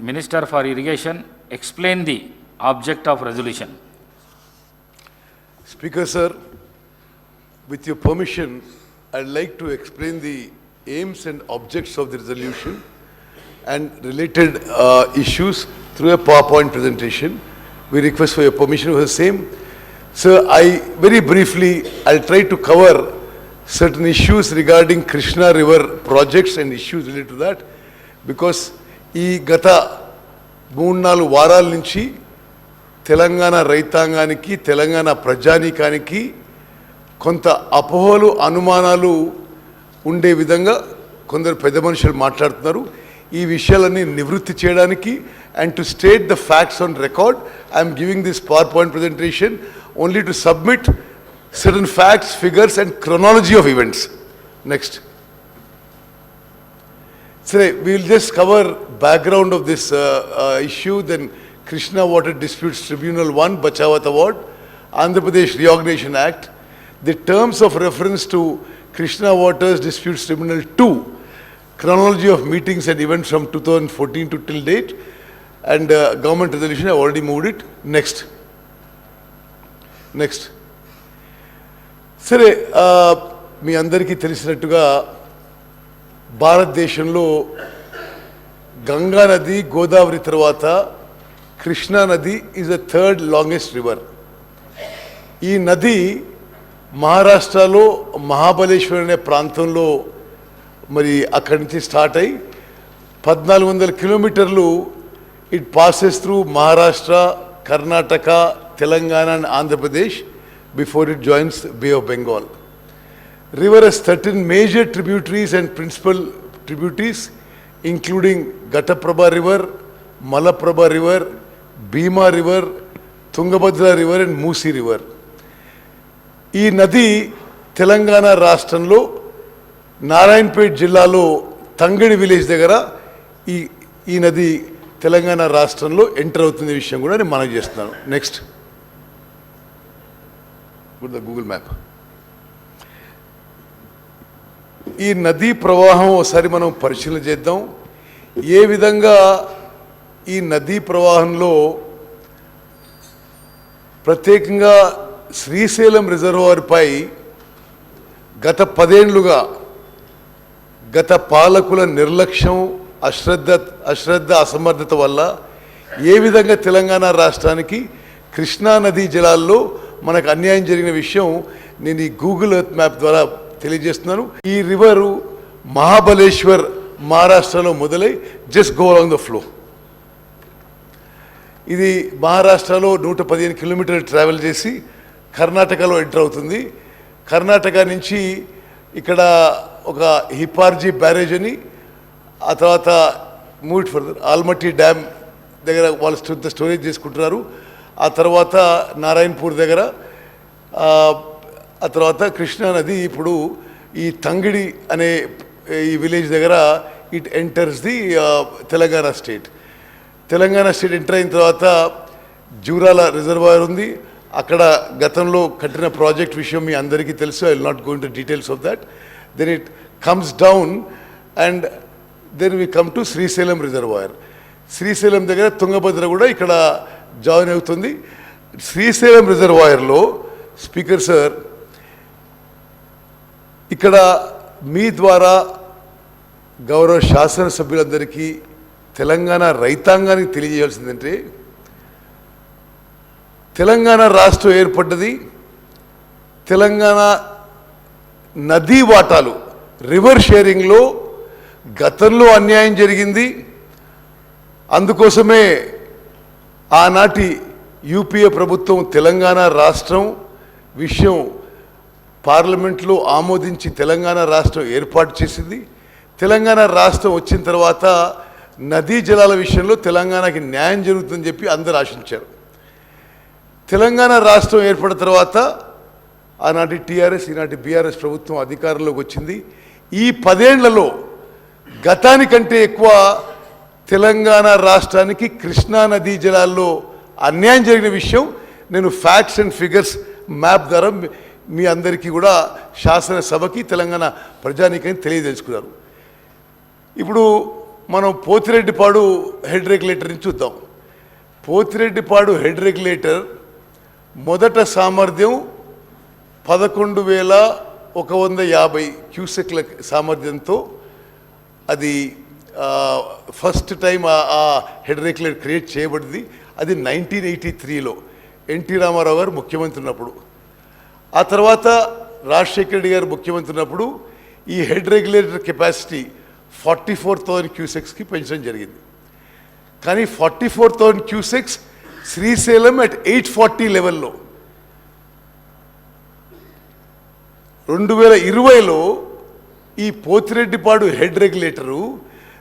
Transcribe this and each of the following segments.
Minister for Irrigation explain the object of resolution. Speaker, sir, with your permission, I'd like to explain the aims and objects of the resolution and related uh, issues through a PowerPoint presentation. We request for your permission for the same. Sir, I, very briefly, I'll try to cover certain issues regarding Krishna River projects and issues related to that because ఈ గత మూడు నాలుగు వారాల నుంచి తెలంగాణ రైతాంగానికి తెలంగాణ ప్రజానీకానికి కొంత అపోహలు అనుమానాలు ఉండే విధంగా కొందరు పెద్ద మనుషులు మాట్లాడుతున్నారు. ఈ విషయాలన్నీ నివృత్తి చేయడానికి and to state the facts on record I'm giving this power point presentation only to submit sudden facts figures and chronology of events next Next. So we'll just cover background of this uh, uh, issue, then Krishna Water Disputes Tribunal 1, Bachawat Award, Andhra Pradesh Reorganization Act, the terms of reference to Krishna Waters Disputes Tribunal 2, chronology of meetings and events from 2014 to till date, and uh, government resolution, I've already moved it. Next. Next. సరే ఆ, మీ అందరికీ తెలిసినట్టుగా భారతదేశంలో గంగా నది గోదావరి తర్వాత కృష్ణా నది is the third longest river ఈ నది మహారాష్ట్రలో మహాబలేశ్వర్ అనే ప్రాంతంలో మరి అక్కడి నుంచి స్టార్ట్ అయి పద్నాలుగు వందల కిలోమీటర్లు it passes through Maharashtra Karnataka Telangana and Andhra Pradesh before it joins bay of Bengal river has 13 major tributaries and principal tributaries including Gataprabha river, Malaprabha river, Bhima river, Tungabhadra river and Musi river. ఈ నది తెలంగాణ రాష్ట్రంలో నారాయణపేట్ జిల్లాలో తంగడి village దగ్గర ఈ ఈ నది తెలంగాణ రాష్ట్రంలో enter అవుతున్న విషయం కూడా నేను మనం చేస్తున్నాను next good the Google map ఈ నదీ ప్రవాహం ఒకసారి మనం పరిశీలన చేద్దాం. ఏ విధంగా ఈ నదీ ప్రవాహంలో ప్రత్యేకంగా శ్రీశైలం రిజర్వాయర్పై గత పదేండ్లుగా గత పాలకుల నిర్లక్ష్యం అశ్రద్ధ అశ్రద్ధ అసమర్థత వల్ల ఏ విధంగా తెలంగాణ రాష్ట్రానికి కృష్ణా నదీ జలాల్లో మనకు అన్యాయం జరిగిన విషయం నేను ఈ గూగుల్ ఎర్త్ మ్యాప్ ద్వారా తెలియజేస్తున్నాను ఈ రివరు మహాబలేశ్వర్ మహారాష్ట్రలో మొదలై just go along the flow. ఇది మహారాష్ట్రలో నూట పదిహేను కిలోమీటర్లు ట్రావెల్ చేసి కర్ణాటకలో ఎంటర్ అవుతుంది. కర్ణాటక నుంచి ఇక్కడ ఒక హిపార్జీ బ్యారేజ్ అని ఆ తర్వాత మూవ్ ఫర్దర్ ఆల్మట్టి డ్యామ్ దగ్గర వాళ్ళు స్టోరేజ్ చేసుకుంటున్నారు. ఆ తర్వాత నారాయణపూర్ దగ్గర ఆ, తర్వాత కృష్ణా నది ఇప్పుడు ఈ తంగిడి అనే ఈ విలేజ్ దగ్గర it enters the Telangana state. Telangana state enter అయిన తర్వాత జూరాల రిజర్వాయర్ ఉంది. అక్కడ గతంలో కట్టిన ప్రాజెక్ట్ విషయం మీ అందరికీ తెలుసు. I will not going to details of that then it comes down and then we come to Srisailam reservoir. Srisailam దగ్గర తుంగభద్ర కూడా ఇక్కడ జాయిన్ అవుతుంది. శ్రీశైలం రిజర్వాయర్లో స్పీకర్ సార్ ఇక్కడ మీ ద్వారా గౌరవ శాసనసభ్యులందరికీ తెలంగాణ రైతాంగానికి తెలియజేయాల్సిందంటే తెలంగాణ రాష్ట్రం ఏర్పడ్డది తెలంగాణ నదీ వాటాలు రివర్ షేరింగ్లో గతంలో అన్యాయం జరిగింది. అందుకోసమే ఆనాటి యూపీఏ ప్రభుత్వం తెలంగాణ రాష్ట్రం విషయం పార్లమెంట్లో ఆమోదించి తెలంగాణ రాష్ట్రం ఏర్పాటు చేసింది. తెలంగాణ రాష్ట్రం వచ్చిన తర్వాత నదీ జలాల విషయంలో తెలంగాణకి న్యాయం జరుగుతుందని చెప్పి అందరు ఆశించారు. తెలంగాణ రాష్ట్రం ఏర్పడిన తర్వాత ఆనాటి టీఆర్ఎస్ ఈనాటి బీఆర్ఎస్ ప్రభుత్వం అధికారంలోకి వచ్చింది. ఈ పదేళ్ళలో గతానికంటే ఎక్కువ తెలంగాణ రాష్ట్రానికి కృష్ణా నదీ జలాల్లో అన్యాయం జరిగిన విషయం నేను ఫ్యాక్ట్స్ అండ్ ఫిగర్స్ మ్యాప్ ద్వారా మీ- అందరికీ కూడా శాసనసభకి తెలంగాణ ప్రజానీకాన్ని తెలియదలుచుకున్నారు ఇప్పుడు మనం పోతిరెడ్డిపాడు హెడ్ రెగ్యులేటర్ని చూద్దాం. పోతిరెడ్డిపాడు హెడ్ రెగ్యులేటర్ మొదట సామర్థ్యం పదకొండు వేల ఒక వంద యాభై క్యూసెక్ల సామర్థ్యంతో అది ఫస్ట్ టైం ఆ- ఆ హెడ్ రెగ్యులేటర్ క్రియేట్ చేయబడింది. అది నైన్టీన్ ఎయిటీ త్రీలో. ఎన్టీ రామారావు గారు ముఖ్యమంత్రి ఉన్నప్పుడు. ఆ తర్వాత రాజశేఖర రెడ్డి గారు ముఖ్యమంత్రి ఉన్నప్పుడు ఈ head regulator capacity forty four thousand క్యూసెక్స్కి పెంచడం జరిగింది. కానీ forty four thousand cusecs Srisailam at eight forty లెవెల్లో రెండు వేల ఇరవైలో ఈ పోతిరెడ్డిపాడు హెడ్ రెగ్యులేటరు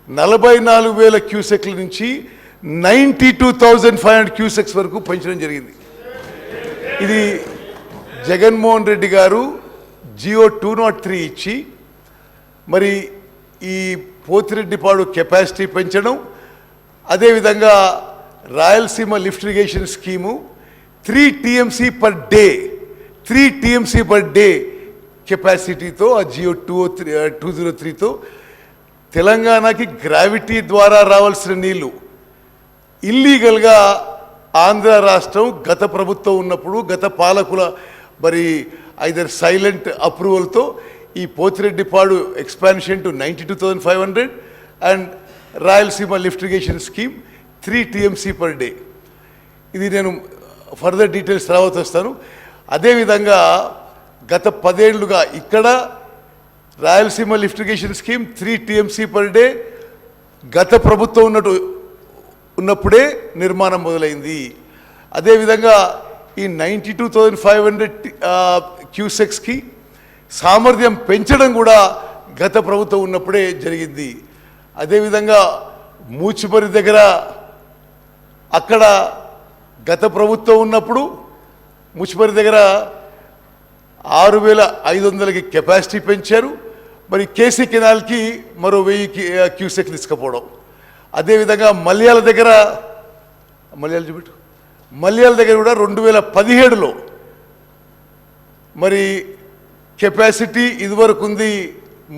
నలభై నాలుగు వేల క్యూసెక్ల నుంచి ninety two thousand five hundred cusecs వరకు పెంచడం జరిగింది. ఇది జగన్మోహన్ రెడ్డి గారు జియో టూ నాట్ త్రీ ఇచ్చి మరి ఈ పోతిరెడ్డిపాడు కెపాసిటీ పెంచడం అదేవిధంగా Rayalaseema lift irrigation scheme three TMC per day three TMC per day కెపాసిటీతో ఆ GO two three two zero త్రీతో తెలంగాణకి గ్రావిటీ ద్వారా రావాల్సిన నీళ్ళు. ఇల్లీగల్గా ఆంధ్ర రాష్ట్రం గత ప్రభుత్వం ఉన్నప్పుడు గత పాలకుల మరి ఐదర్ సైలెంట్ అప్రూవల్తో ఈ Pothireddypadu expansion to ninety two thousand five hundred and Rayalaseema lift irrigation scheme three TMC per day ఇది నేను ఫర్దర్ డీటెయిల్స్ తర్వాత వస్తాను. అదేవిధంగా గత పదేళ్ళుగా ఇక్కడ Rayalaseema lift irrigation scheme three TMC per day గత ప్రభుత్వం ఉన్నట్టు ఉన్నప్పుడే నిర్మాణం మొదలైంది. అదేవిధంగా ఈ ninety two thousand five hundred క్యూసెక్స్కి సామర్థ్యం పెంచడం కూడా గత ప్రభుత్వం ఉన్నప్పుడే జరిగింది. అదేవిధంగా మూచిపరి దగ్గర అక్కడ గత ప్రభుత్వం ఉన్నప్పుడు ముచ్చిపరి దగ్గర ఆరు వేల ఐదు వందలకి కెపాసిటీ పెంచారు. మరి కేసీ కెనాల్కి మరో వెయ్యి క్యూసెక్ తీసుకుపోవడం. అదేవిధంగా మలయాళ దగ్గర మలయాళ చూపెట్టు. మలయాళ దగ్గర కూడా రెండు వేల పదిహేడులో మరి కెపాసిటీ ఇదివరకు ఉంది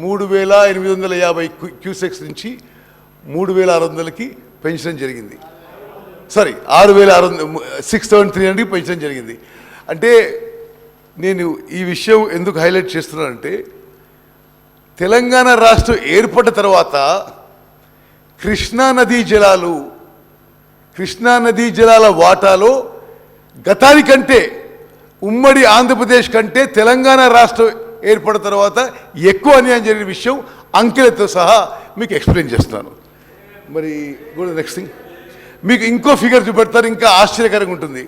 మూడు వేల ఎనిమిది వందల యాభై క్యూసెక్స్ నుంచి మూడు వేల ఆరు వందలకి పెంచడం జరిగింది. సారీ ఆరు వేల ఆరు వందల సిక్స్ థౌసండ్ త్రీ హండ్రెడ్కి పెంచడం జరిగింది. అంటే నేను ఈ విషయం ఎందుకు హైలైట్ చేస్తున్నానంటే తెలంగాణ రాష్ట్రం ఏర్పడ్డ తర్వాత కృష్ణా నదీ జలాలు కృష్ణా నదీ జలాల వాటాలో గతానికంటే ఉమ్మడి ఆంధ్రప్రదేశ్ కంటే తెలంగాణ రాష్ట్రం ఏర్పడిన తర్వాత ఎక్కువ అన్యాయం జరిగిన విషయం అంకెలతో సహా మీకు ఎక్స్ప్లెయిన్ చేస్తున్నాను మరి నెక్స్ట్ థింగ్. మీకు ఇంకో ఫిగర్ చూపెడతారు ఇంకా ఆశ్చర్యకరంగా ఉంటుంది.